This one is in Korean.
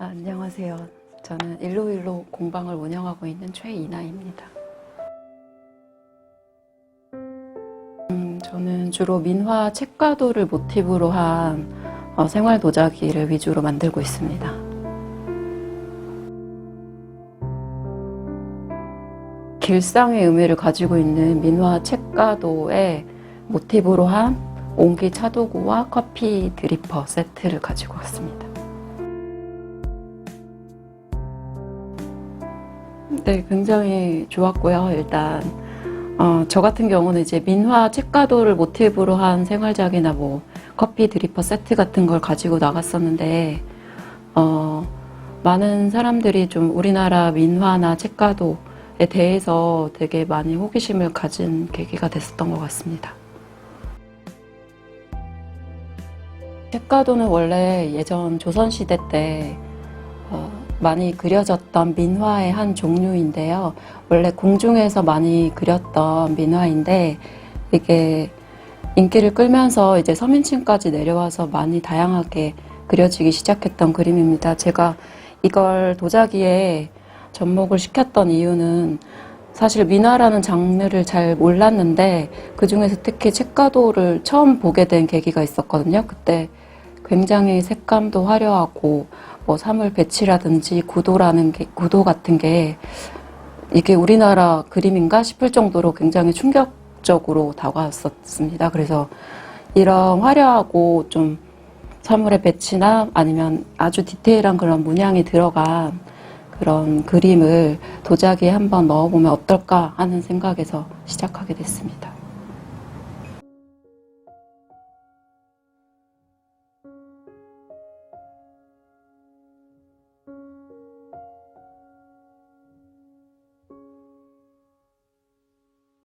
아, 안녕하세요. 저는 일로일로 공방을 운영하고 있는 최이나입니다. 음, 저는 주로 민화 책가도를 모티브로 한 어, 생활 도자기를 위주로 만들고 있습니다. 길상의 의미를 가지고 있는 민화 책가도의 모티브로 한 옹기 차도구와 커피 드리퍼 세트를 가지고 왔습니다. 네, 굉장히 좋았고요. 일단 어, 저 같은 경우는 이제 민화 책가도를 모티브로 한 생활작이나 뭐 커피 드리퍼 세트 같은 걸 가지고 나갔었는데 어, 많은 사람들이 좀 우리나라 민화나 책가도에 대해서 되게 많이 호기심을 가진 계기가 됐었던 것 같습니다. 책가도는 원래 예전 조선시대 때 어, 많이 그려졌던 민화의 한 종류인데요. 원래 궁중에서 많이 그렸던 민화인데 이게 인기를 끌면서 이제 서민층까지 내려와서 많이 다양하게 그려지기 시작했던 그림입니다. 제가 이걸 도자기에 접목을 시켰던 이유는 사실 민화라는 장르를 잘 몰랐는데 그 중에서 특히 책가도를 처음 보게 된 계기가 있었거든요. 그때 굉장히 색감도 화려하고 뭐 사물 배치라든지 구도라는 게 구도 같은 게 이게 우리나라 그림인가 싶을 정도로 굉장히 충격적으로 다가왔었습니다. 그래서 이런 화려하고 좀 사물의 배치나 아니면 아주 디테일한 그런 문양이 들어간 그런 그림을 도자기에 한번 넣어보면 어떨까 하는 생각에서 시작하게 됐습니다.